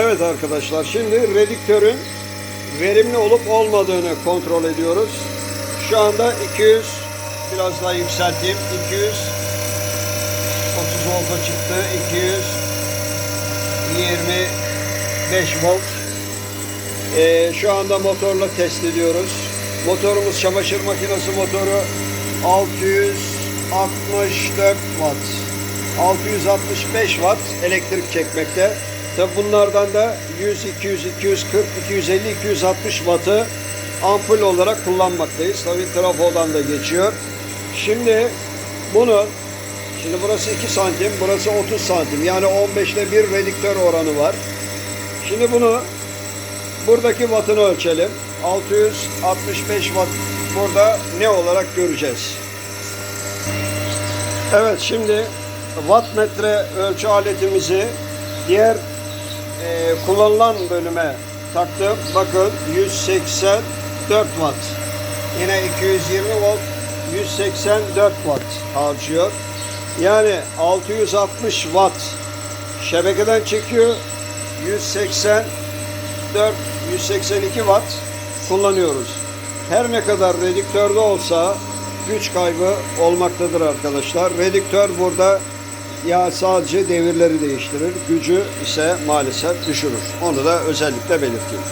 Evet arkadaşlar şimdi redüktörün verimli olup olmadığını kontrol ediyoruz. Şu anda 200 biraz daha yükselteyim. 200 30 volta çıktı. 225 volt. Ee, şu anda motorla test ediyoruz. Motorumuz çamaşır makinesi motoru 664 watt. 665 watt elektrik çekmekte. Tabi bunlardan da 100, 200, 240, 250, 260 wattı ampul olarak kullanmaktayız. Tabi trafodan da geçiyor. Şimdi bunu Şimdi burası 2 santim, burası 30 santim. Yani 15'te bir redüktör oranı var. Şimdi bunu buradaki wattını ölçelim. 665 watt burada ne olarak göreceğiz. Evet şimdi wattmetre ölçü aletimizi diğer e, kullanılan bölüme taktım. Bakın 184 watt. Yine 220 volt 184 watt harcıyor. Yani 660 watt şebekeden çekiyor. 184 182 watt kullanıyoruz. Her ne kadar redüktörde olsa güç kaybı olmaktadır arkadaşlar. Redüktör burada ya sadece devirleri değiştirir, gücü ise maalesef düşürür. Onu da özellikle belirteyim.